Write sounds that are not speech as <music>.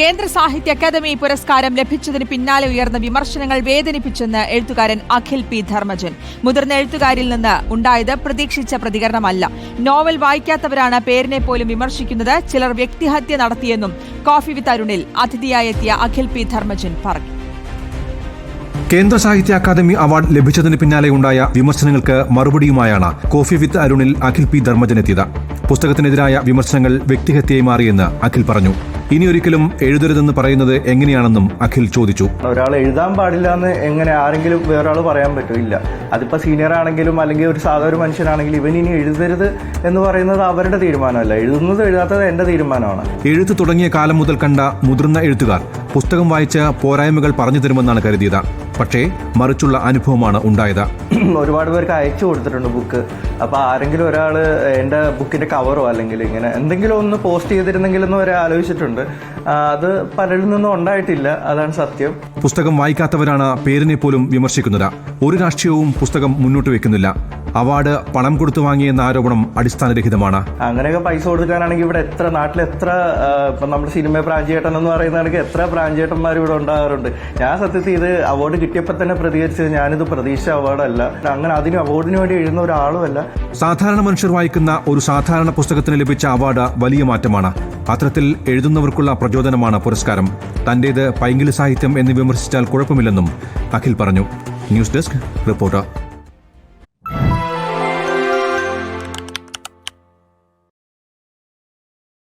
കേന്ദ്ര സാഹിത്യ അക്കാദമി പുരസ്കാരം ലഭിച്ചതിന് പിന്നാലെ ഉയർന്ന വിമർശനങ്ങൾ വേദനിപ്പിച്ചെന്ന് എഴുത്തുകാരൻ അഖിൽ പി. ധർമ്മജൻ. മുതിർന്ന എഴുത്തുകാരിൽ നിന്ന് ഉണ്ടായത് പ്രതീക്ഷിച്ച പ്രതികരണമല്ല. നോവൽ വായിക്കാത്തവരാണ് പേരിനെ പോലും വിമർശിക്കുന്നത്. ചിലർ വ്യക്തിഹത്യ നടത്തിയെന്നും കോഫി വിത്ത് അരുണിൽ അതിഥിയായെത്തിയ അഖിൽ പി. ധർമ്മജൻ പറഞ്ഞു. കേന്ദ്ര സാഹിത്യ അക്കാദമി അവാർഡ് ലഭിച്ചതിന് പിന്നാലെ ഉണ്ടായ വിമർശനങ്ങൾക്ക് മറുപടിയുമായാണ് കോഫി വിത്ത് അരുണിൽ അഖിൽ പി. ധർമ്മജൻ എത്തിയത്. പുസ്തകത്തിനെതിരായ വിമർശനങ്ങൾ വ്യക്തിഹത്യയായി മാറിയെന്ന് അഖിൽ പറഞ്ഞു. ഇനിയൊരിക്കലും എഴുതരുതെന്ന് പറയുന്നത് എങ്ങനെയാണെന്നും അഖിൽ ചോദിച്ചു. ഒരാൾ എഴുതാൻ പാടില്ല എന്ന് എങ്ങനെ ആരെങ്കിലും വേറൊരാൾ പറയാൻ പറ്റില്ല. അതിപ്പോൾ സീനിയർ ആണെങ്കിലും അല്ലെങ്കിൽ ഒരു സാധാരണ മനുഷ്യനാണെങ്കിലും ഇവൻ ഇനി എഴുതരുത് എന്ന് പറയുന്നത് അവരുടെ തീരുമാനമല്ല. എഴുതുന്നത് എഴുതാത്തത് എന്റെ തീരുമാനമാണ്. എഴുത്ത് തുടങ്ങിയ കാലം മുതൽ കണ്ട മുതിർന്ന എഴുത്തുകാർ പുസ്തകം വായിച്ച പോരായ്മകൾ പറഞ്ഞു തരുമെന്നാണ് കരുതിയത്. പക്ഷേ മറിച്ചുള്ള അനുഭവമാണ് ഉണ്ടായത്. <clears throat> ഒരുപാട് പേർക്ക് അയച്ചു കൊടുത്തിട്ടുണ്ട് ബുക്ക്. അപ്പൊ ആരെങ്കിലും ഒരാൾ എന്റെ ബുക്കിന്റെ കവറോ അല്ലെങ്കിൽ ഇങ്ങനെ എന്തെങ്കിലും ഒന്ന് പോസ്റ്റ് ചെയ്തിരുന്നെങ്കിൽ എന്ന് വരെ ആലോചിച്ചിട്ടുണ്ട്. അത് പലരിൽ നിന്നും ഉണ്ടായിട്ടില്ല. അതാണ് സത്യം. പുസ്തകം വായിക്കാത്തവരാണ് പേരിനെ പോലും വിമർശിക്കുന്നത്. ഒരു രാഷ്ട്രീയവും പുസ്തകം മുന്നോട്ട് വെക്കുന്നില്ല. അവാർഡ് പണം കൊടുത്തു വാങ്ങിയെന്ന ആരോപണം അടിസ്ഥാനരഹിതമാണ്. അങ്ങനെയൊക്കെ പൈസ കൊടുക്കാനാണെങ്കിൽ ഇവിടെ എത്ര നാട്ടിൽ എത്ര ഇപ്പൊ നമ്മുടെ സിനിമ പ്രാഞ്ചേട്ടൻ എന്ന് പറയുന്നതാണെങ്കിൽ എത്ര പ്രാഞ്ചേട്ടന്മാർ ഇവിടെ ഉണ്ടാകാറുണ്ട്. ഞാൻ സത്യത്തിൽ ഇത് അവാർഡ് കിട്ടിയപ്പോൾ തന്നെ പ്രതികരിച്ചത് ഞാനിത് പ്രതീക്ഷ അവാർഡല്ല അങ്ങനെ അതിന് അവാർഡിന് വേണ്ടി എഴുതുന്ന ഒരാളുമല്ല സാധാരണ മനുഷ്യർ വായിക്കുന്ന ഒരു സാധാരണ പുസ്തകത്തിന് ലഭിച്ച അവാർഡ് വലിയ മാറ്റമാണ്. പത്രത്തിൽ എഴുതുന്നവർക്കുള്ള പ്രചോദനമാണ് പുരസ്കാരം. തന്റേത് പൈങ്കിളി സാഹിത്യം എന്ന് വിമർശിച്ചാൽ കുഴപ്പമില്ലെന്നും അഖിൽ പറഞ്ഞു. News desk reporter.